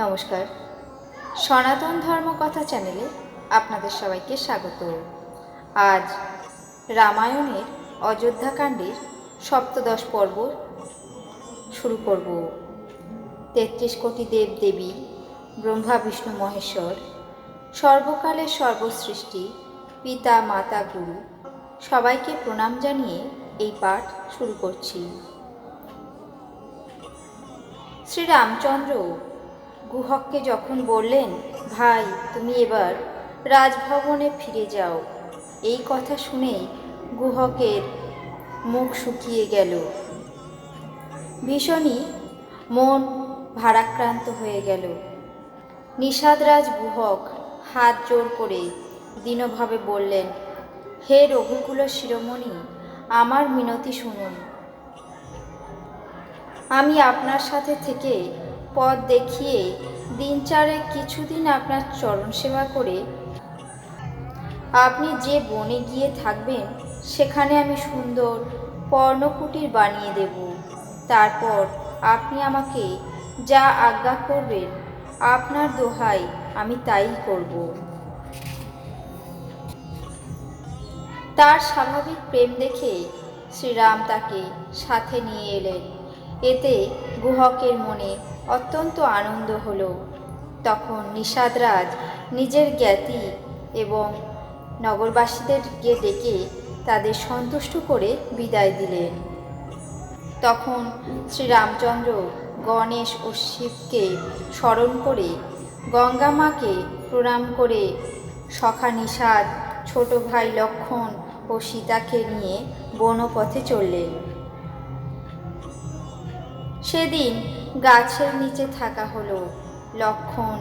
নমস্কার। সনাতন ধর্ম কথা চ্যানেলে আপনাদের সবাইকে স্বাগত। আজ রামায়ণের অযোধ্যাকাণ্ডের সপ্তদশ পর্ব শুরু করব। তেত্রিশ কোটি দেব দেবী, ব্রহ্মা, বিষ্ণু, মহেশ্বর, সর্বকালের সর্বসৃষ্টি, পিতা, মাতা, গুরু, সবাইকে প্রণাম জানিয়ে এই পাঠ শুরু করছি। শ্রীরামচন্দ্র গুহককে যখন বললেন, ভাই, তুমি এবার রাজভবনে ফিরে যাও। এই কথা শুনেই গুহকের মুখ শুকিয়ে গেল। ভীষণই মন ভারাক্রান্ত হয়ে গেল। নিষাদরাজ গুহক হাত জোর করে দীনভাবে বললেন, হে রঘুকুল শিরোমণি, আমার মিনতি শুনুন। আমি আপনার সাথে থেকে পথ দেখিয়ে দিন চারে কিছুদিন আপনার চরণ সেবা করে আপনি যে বনে গিয়ে থাকবেন, সেখানে আমি সুন্দর পর্ণকুটির বানিয়ে দেব। তারপর আপনি আমাকে যা আজ্ঞা করবেন, আপনার দোহাই আমি তাই করব। তার স্বাভাবিক প্রেম দেখে শ্রীরাম তাকে সাথে নিয়ে এলেন। এতে গুহকের মনে অত্যন্ত আনন্দ হল। তখন নিষাদরাজ নিজের জ্ঞাতি এবং নগরবাসীদেরকে ডেকে তাদের সন্তুষ্ট করে বিদায় দিলেন। তখন শ্রীরামচন্দ্র গণেশ ও শিবকে স্মরণ করে গঙ্গা মাকে প্রণাম করে সখা নিষাদ, ছোট ভাই লক্ষণ ও সীতাকে নিয়ে বনপথে চললেন। সেদিন গাছের নিচে থাকা হলো, লক্ষণ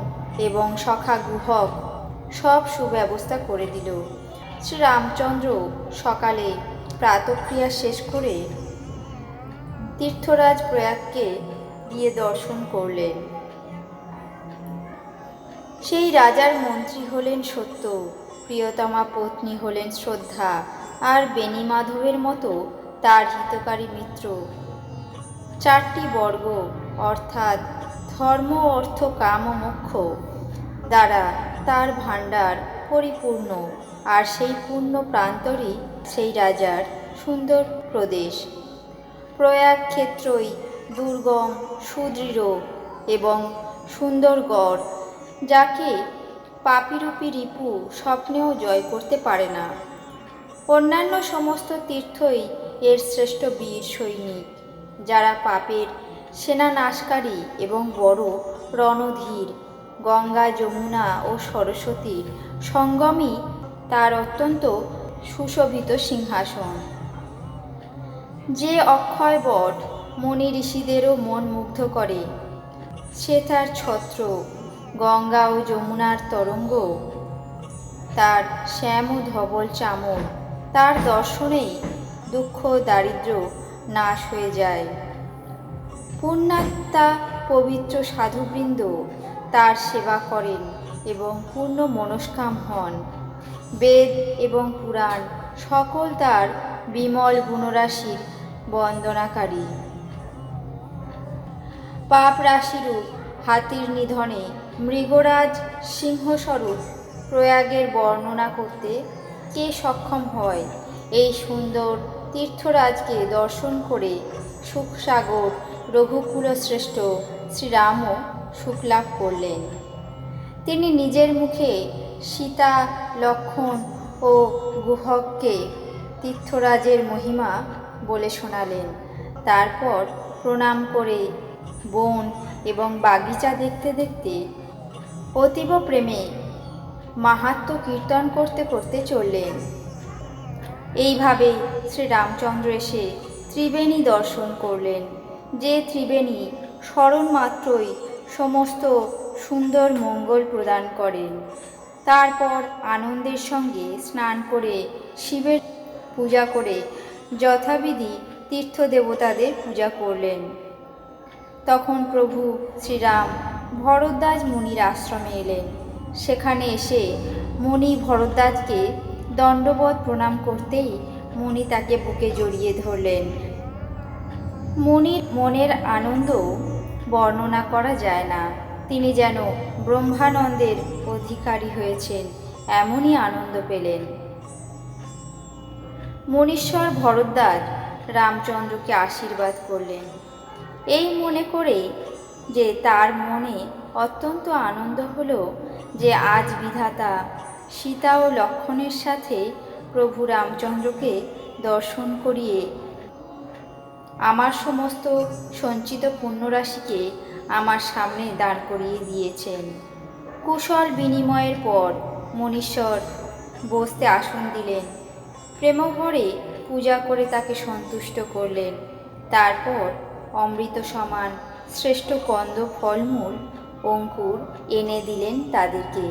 এবং সখা গুহক সব সুব্যবস্থা করে দিল। শ্রীরামচন্দ্র সকালে প্রাতক্রিয়া শেষ করে তীর্থরাজ প্রয়াগকে গিয়ে দর্শন করলেন। সেই রাজার মন্ত্রী হলেন সত্য, প্রিয়তমা পত্নী হলেন শ্রদ্ধা, আর বেণী মাধবের মতো তার হিতকারী মিত্র চারটি বর্গ, অর্থাৎ ধর্ম অর্থ কাম মোক্ষ, দ্বারা তার ভাণ্ডার পরিপূর্ণ। আর সেই পূর্ণ প্রান্তরই সেই রাজার সুন্দর প্রদেশ। প্রয়াগ ক্ষেত্রই দুর্গম, সুদৃঢ় এবং সুন্দরগড় যাকে পাপিরূপী রিপু স্বপ্নেও জয় করতে পারে না। অন্যান্য সমস্ত তীর্থই এর শ্রেষ্ঠ বীর সৈনিক। যারা পাপের সেনা নাশকারী এবং বড় রণধীর, গঙ্গা, যমুনা ও সরস্বতীর সঙ্গমই তার অত্যন্ত সুশোভিত সিংহাসন। যে অক্ষয় বট মনি ঋষিদেরও মন মুগ্ধ করে, সে তার ছত্র, গঙ্গা ও যমুনার তরঙ্গ, তার শ্যাম ও ধবল চামর, তার দর্শনেই দুঃখ দারিদ্র নাশ হয়ে যায়। পুণ্যাত্মা পবিত্র সাধুবৃন্দ তার সেবা করেন এবং পূর্ণ মনস্কাম হন। বেদ এবং পুরাণ সকল তার বিমল গুণরাশির বন্দনাকারী। পাপ রাশিরূপ হাতির নিধনে মৃগরাজ সিংহস্বরূপ প্রয়াগের বর্ণনা করতে কে সক্ষম হয়? এই সুন্দর তীর্থরাজকে দর্শন করে সুখসাগর রঘুকুল শ্রেষ্ঠ শ্রীরামও সুখলাভ করলেন। তিনি নিজের মুখে সীতা, লক্ষণ ও গুহককে তীর্থরাজের মহিমা বলে শোনালেন। তারপর প্রণাম করে বন এবং বাগিচা দেখতে দেখতে অতীব প্রেমে মাহাত্ম কীর্তন করতে করতে চললেন। এইভাবে শ্রীরামচন্দ্র এসে ত্রিবেণী দর্শন করলেন। যে ত্রিবেণী স্মরণ মাত্রই সমস্ত সুন্দর মঙ্গল প্রদান করেন। তারপর আনন্দের সঙ্গে স্নান করে শিবের পূজা করে যথাবিধি তীর্থ দেবতাদের পূজা করলেন। তখন প্রভু শ্রীরাম ভরদ্বাজ মুনির আশ্রমে এলেন। সেখানে এসে মুনি ভরদ্বাজকে দণ্ডবত প্রণাম করতেই মুনি তাকে বুকে জড়িয়ে ধরলেন। মুনির মনের আনন্দ বর্ণনা করা যায় না। তিনি যেন ব্রহ্মানন্দের অধিকারী হয়েছেন, এমনই আনন্দ পেলেন। মনীশ্বর ভরদ্বাজ রামচন্দ্রকে আশীর্বাদ করলেন। এই মনে করে যে তার মনে অত্যন্ত আনন্দ হলো যে আজ বিধাতা সীতা ও লক্ষণের সাথে প্রভু রামচন্দ্রকে দর্শন করিয়ে আমার সমস্ত সঞ্চিত পুণ্যরাশিকে আমার সামনে দাঁড় করিয়ে দিয়েছেন। কুশল বিনিময়ের পর মনীশ্বর বসতে আসন দিলেন। প্রেমভরে পূজা করে তাকে সন্তুষ্ট করলেন। তারপর অমৃত সমান শ্রেষ্ঠ কন্দ ফলমূল অঙ্কুর এনে দিলেন তাদেরকে।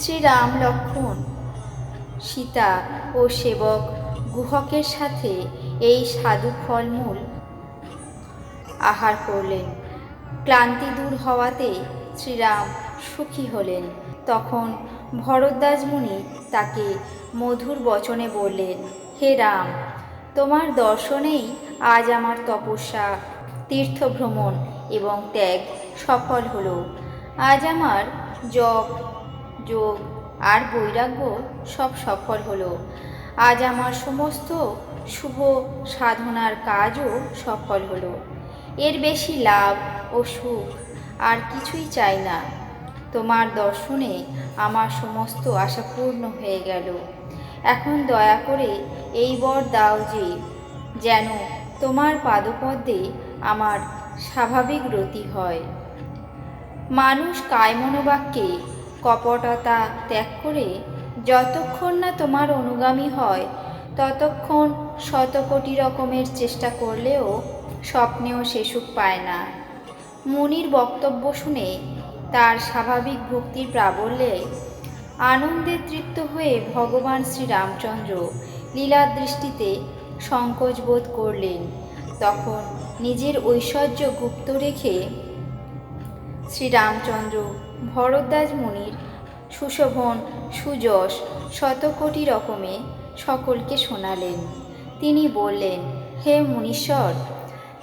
শ্রীরাম লক্ষণ। সীতা ও সেবক গুহকের সাথে এই সাধু ফলমূল আহার করলেন। ক্লান্তি দূর হওয়াতে শ্রীরাম সুখী হলেন। তখন ভরদ্বাজ তাকে মধুর বচনে বললেন, হে রাম, তোমার দর্শনেই আজ আমার তপস্যা, তীর্থভ্রমণ এবং ত্যাগ সফল হলো। আজ আমার জপ যোগ আর বৈরাগ্য সব সফল হলো। আজ আমার সমস্ত শুভ সাধনার কাজও সফল হলো। এর বেশি লাভ ও সুখ আর কিছুই চাই না। তোমার দর্শনে আমার সমস্ত আশা পূর্ণ হয়ে গেল। এখন দয়া করে এই বর দাও যে, যেন তোমার পাদপদ্মে আমার স্বাভাবিক রতি হয়। মানুষ কায়মনোবাক্যে কপটতা ত্যাগ করে যতক্ষণ না তোমার অনুগামী হয়, ততক্ষণ শত কোটি রকমের চেষ্টা করলেও স্বপ্নেও সে সুখ পায় না। মুনির বক্তব্য শুনে তার স্বাভাবিক ভক্তির প্রাবল্যে আনন্দে তৃপ্ত হয়ে ভগবান শ্রীরামচন্দ্র লীলা দৃষ্টিতে সংকোচ বোধ করলেন। তখন নিজের ঐশ্বর্য গুপ্ত রেখে শ্রীরামচন্দ্র ভরদ্বাজ মুনির, সুশোভন, সুযশ, শতকোটি রকমে সকলকে শোনালেন। তিনি বললেন, হে মুনীশ্বর,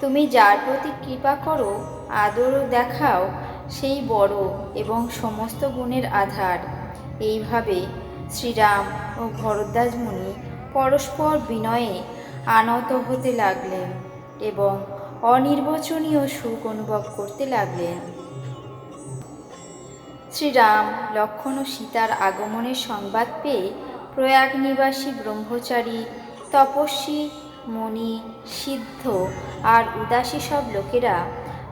তুমি যার প্রতি কৃপা করো আদরও দেখাও, সেই বড় এবং সমস্ত গুণের আধার। এইভাবে শ্রীরাম ও ভরদ্বাজ মুনি পরস্পর বিনয়ে আনত হতে লাগলেন এবং অনির্বচনীয় সুখ অনুভব করতে লাগলেন। শ্রীরাম লক্ষণ ও সীতার আগমনের সংবাদ পেয়ে প্রয়াগ নিবাসী ব্রহ্মচারী, তপস্বী মণি সিদ্ধ আর উদাসী সব লোকেরা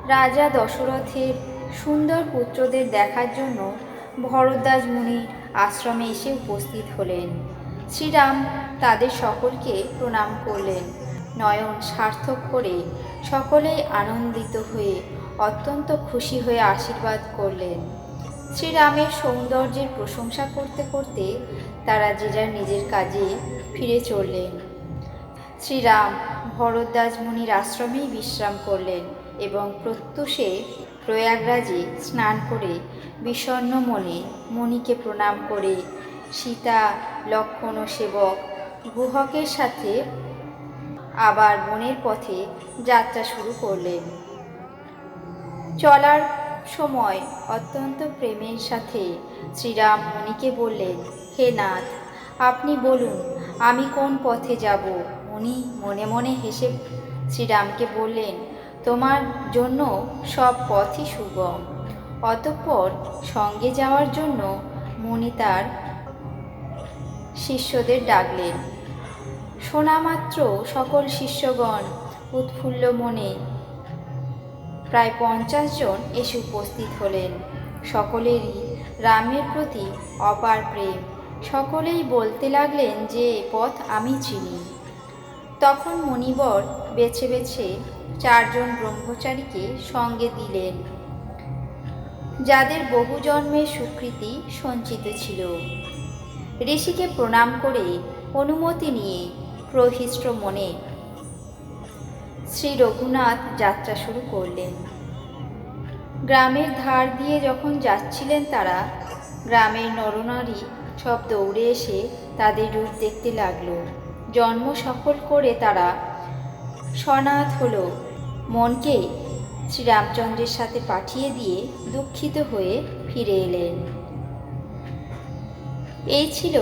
রাজা দশরথের সুন্দর পুত্রদের দেখার জন্য ভরদ্বাজ মুনির আশ্রমে এসে উপস্থিত হলেন। শ্রীরাম তাদের সকলকে প্রণাম করলেন। নয়ন সার্থক করে সকলেই আনন্দিত হয়ে অত্যন্ত খুশি হয়ে আশীর্বাদ করলেন। শ্রীরামের সৌন্দর্যের প্রশংসা করতে করতে তারা যে যার নিজের কাজে ফিরে চললেন। শ্রীরাম ভরদ্বাজ মুনির আশ্রমেই বিশ্রাম করলেন এবং প্রত্যুষে প্রয়াগরাজে স্নান করে বিষণ্ণ মনে মুনিকে প্রণাম করে সীতা, লক্ষণ ও সেবক গুহকের সাথে আবার বনের পথে যাত্রা শুরু করলেন। চলার সময় অত্যন্ত প্রেমের সাথে শ্রীরাম মুনিকে বললেন, হে নাথ, আপনি বলুন, আমি কোন পথে যাব? মুনি মনে মনে হেসে শ্রীরামকে বললেন, তোমার জন্য সব পথই সুগম। অতঃপর সঙ্গে যাওয়ার জন্য মুনি তার শিষ্যদের ডাকলেন। শোনামাত্র সকল শিষ্যগণ উৎফুল্ল মনে প্রায় পঞ্চাশ জন এসে উপস্থিত হলেন। সকলেরই রামের প্রতি অপার প্রেম। সকলেই বলতে লাগলেন যে পথ আমি চিনি। তখন মণিবর বেছে বেছে চারজন ব্রহ্মচারীকে সঙ্গে দিলেন, যাদের বহু জন্মের স্বীকৃতি সঞ্চিত ছিল। ঋষিকে প্রণাম করে অনুমতি নিয়ে প্রহিষ্ট মনে শ্রী রঘুনাথ যাত্রা শুরু করলেন। গ্রামের ধার দিয়ে যখন যাচ্ছিলেন তারা, গ্রামের নরনারী সব দৌড়ে এসে তাদের রূপ দেখতে লাগল। জন্ম সফল করে তারা সনাথ হল। মনকে শ্রীরামচন্দ্রের সাথে পাঠিয়ে দিয়ে দুঃখিত হয়ে ফিরে এলেন। এই ছিল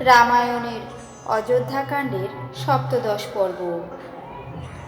রামায়ণের অযোধ্যাকাণ্ডের সপ্তদশ পর্ব।